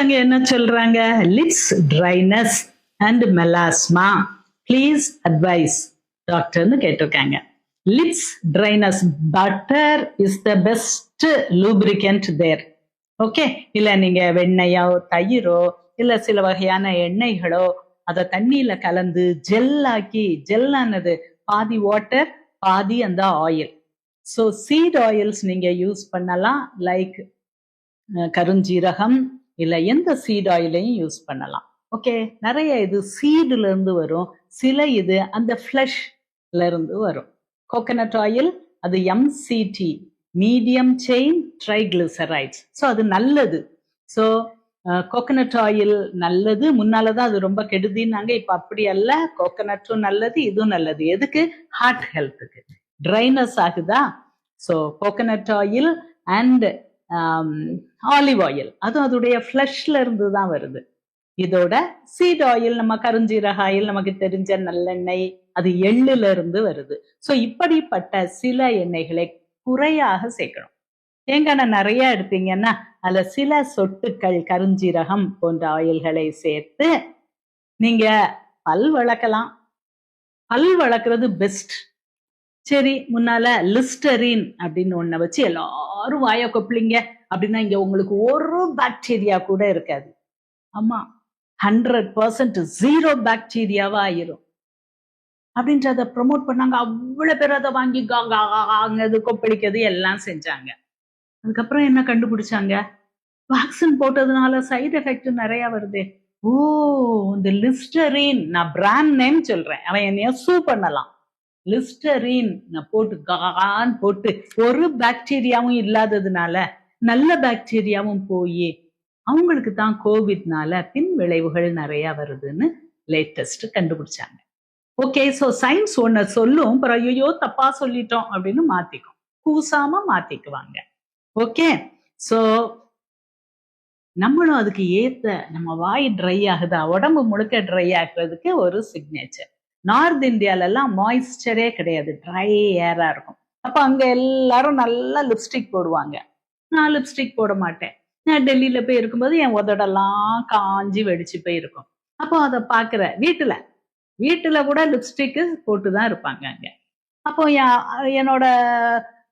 ஒருத்தங்க என்ன சொல்றாங்க? Lips dryness and melasma please advise டாக்டர்னு கேட்டிருக்காங்க. Lips dryness butter is the best lubricant there okay இல்ல நீங்க வெண்ணையோ தயிரோ இல்ல சில வகையான எண்ணெய்களோ அதை தண்ணியில கலந்து ஜெல்லாக்கி ஜெல்லானது பாதி வாட்டர் பாதி அந்த ஆயில் ஸோ சீட் ஆயில்ஸ் நீங்க யூஸ் பண்ணலாம். லைக் கருஞ்சீரகம் இல்லை எந்த சீட் ஆயிலையும் யூஸ் பண்ணலாம். ஓகே நிறைய இது சீடுல இருந்து வரும். சில இது அந்த ஃப்ளஷ்ல இருந்து வரும். கோகனட் ஆயில் அது MCT medium chain triglycerides so அது நல்லது. ஸோ கோகனட் ஆயில் நல்லது. முன்னாலதான் அது ரொம்ப கெடுதின்னாங்க. இப்போ அப்படி அல்ல. கோகனட்டும் நல்லது இதுவும் நல்லது. எதுக்கு? ஹார்ட் ஹெல்த்துக்கு ட்ரைனஸ் ஆகுதா? So coconut oil and olive oil அதுவும் அதோடைய ஃப்ளஷ்ல இருந்து தான் வருது. இதோட சீட் ஆயில் நம்ம கருஞ்சீரக ஆயில் நமக்கு தெரிஞ்ச நல்லெண்ணெய் அது எள்ளுல இருந்து வருது. ஸோ இப்படிப்பட்ட சில எண்ணெய்களை குறையாக சேர்க்கணும். தேங்காய் நிறைய எடுத்தீங்கன்னா அதுல சில சொட்டுக்கள் கருஞ்சீரகம் போன்ற ஆயில்களை சேர்த்து நீங்க பல் வளர்க்கலாம். பல் வளர்க்குறது பெஸ்ட் சரி முன்னால லிஸ்டரின் அப்படின்னு ஒன்ன வச்சு எல்லாரும் வாய கொப்பளிங்க. அப்படின்னா இங்க உங்களுக்கு ஒரு பாக்டீரியா கூட இருக்காது. ஆமா ஹண்ட்ரட் பர்சன்ட் ஜீரோ பாக்டீரியாவா ஆயிரும். அப்படின்றத ப்ரொமோட் பண்ணாங்க. அவ்வளவு பேர் அதை வாங்கி காங்கிறது கொப்பளிக்கிறது எல்லாம் செஞ்சாங்க. அதுக்கப்புறம் என்ன கண்டுபிடிச்சாங்க? வேக்சின் போட்டதுனால சைடு எஃபெக்ட் நிறைய வருது. ஓ இந்த லிஸ்டரின் நான் பிராண்ட் நேம் சொல்றேன். அவன் என்னைய சூ பண்ணலாம். லிஸ்டரின் போட்டு கான் போட்டு ஒரு பாக்டீரியாவும் இல்லாததுனால நல்ல பாக்டீரியாவும் போய் அவங்களுக்கு தான் கோவிட்னால பின் விளைவுகள் நிறைய வருதுன்னு லேட்டஸ்ட் கண்டுபிடிச்சாங்க. ஓகே ஸோ சயின்ஸ் ஒன்ன சொல்லும் அப்புறம் ஐயோ தப்பா சொல்லிட்டோம் அப்படின்னு மாத்திக்கும். கூசாம மாத்திக்குவாங்க. ஓகே ஸோ நம்மளும் அதுக்கு ஏத்த நம்ம வாய் ட்ரை ஆகுதா உடம்பு முழுக்க ட்ரை ஆகுறதுக்கு ஒரு சிக்னேச்சர் நார்த் இந்தியால எல்லாம் கிடையாது. ட்ரை ஏராக இருக்கும். அப்போ அங்க எல்லாரும் நல்லா லிப்ஸ்டிக் போடுவாங்க. நான் லிப்ஸ்டிக் போட மாட்டேன். நான் டெல்லியில போய் இருக்கும்போது என் உதடெல்லாம் காஞ்சி வெடிச்சு போயிருக்கும் அப்போ அதை பார்க்குற வீட்டுல. வீட்டுல கூட லிப்ஸ்டிக்கு போட்டு தான் இருப்பாங்க அங்க. அப்போ என் என்னோட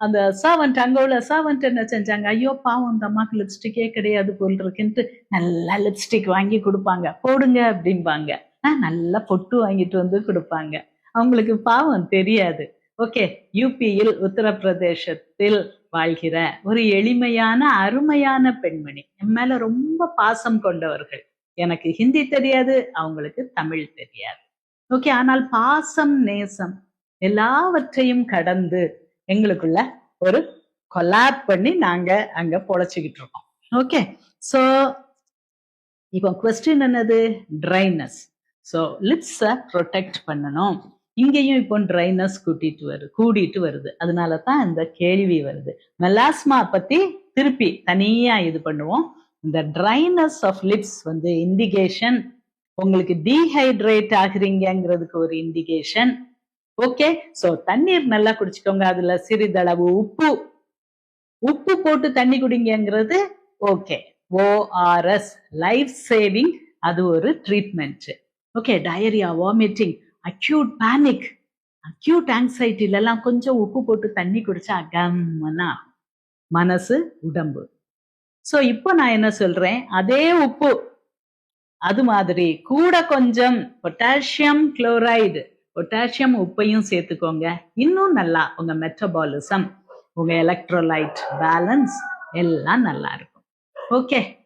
அந்த சர்வன்ட் அங்க உள்ள சர்வன்ட் என்ன செஞ்சாங்க? ஐயோ பாவம் அந்த அம்மாவுக்கு லிப்ஸ்டிக்கே கிடையாது போல் இருக்குன்ட்டு நல்லா லிப்ஸ்டிக் வாங்கி கொடுப்பாங்க. போடுங்க அப்படிம்பாங்க. நல்லா பொட்டு வாங்கிட்டு வந்து கொடுப்பாங்க. அவங்களுக்கு பாவம் தெரியாது. ஓகே யூபியில் உத்தரப்பிரதேசத்தில் வாழ்கிற ஒரு எளிமையான அருமையான பெண்மணி. என் மேல ரொம்ப பாசம் கொண்டவர்கள். எனக்கு ஹிந்தி தெரியாது அவங்களுக்கு தமிழ் தெரியாது. ஓகே ஆனால் பாசம் நேசம் எல்லாவற்றையும் கடந்து எங்களுக்குள்ள ஒரு கொலாப் பண்ணி நாங்க அங்க பொழைச்சிக்கிட்டு இருக்கோம். ஓகே சோ இப்போ கொஸ்டின் என்னது? ட்ரைனஸ் ஸோ லிப்ஸை ப்ரொடெக்ட் பண்ணணும். இங்கேயும் இப்போ ட்ரைனஸ் கூட்டிட்டு வருது கூடிட்டு வருது. அதனால தான் இந்த கேள்வி வருது. மெலாஸ்மா பத்தி திருப்பி தனியா இது பண்ணுவோம். இந்த ட்ரைனஸ் ஆஃப் லிப்ஸ் வந்து இண்டிகேஷன் உங்களுக்கு டீஹைட்ரேட் ஆகுறீங்கிறதுக்கு ஒரு இண்டிகேஷன் ஓகே ஸோ தண்ணீர் நல்லா குடிச்சுக்கோங்க. அதுல சிறிதளவு உப்பு. உப்பு போட்டு தண்ணி குடிங்கிறது ஓகே ஓஆர்எஸ் லைஃப் சேவிங் அது ஒரு treatment okay diarrhoea vomiting acute panic acute ஆங்ஸைட்டிலெல்லாம் கொஞ்சம் உப்பு போட்டு தண்ணி குடிச்சா கம்மனா மனசு உடம்பு. சோ இப்போ நான் என்ன சொல்றேன்? அதே உப்பு. அது மாதிரி கூட கொஞ்சம் பொட்டாசியம் குளோரைடு பொட்டாசியம் உப்பையும் சேர்த்துக்கோங்க. இன்னும் நல்லா உங்க மெட்டபாலிசம் உங்க எலக்ட்ரோலைட் பேலன்ஸ் எல்லாம் நல்லா இருக்கும். ஓகே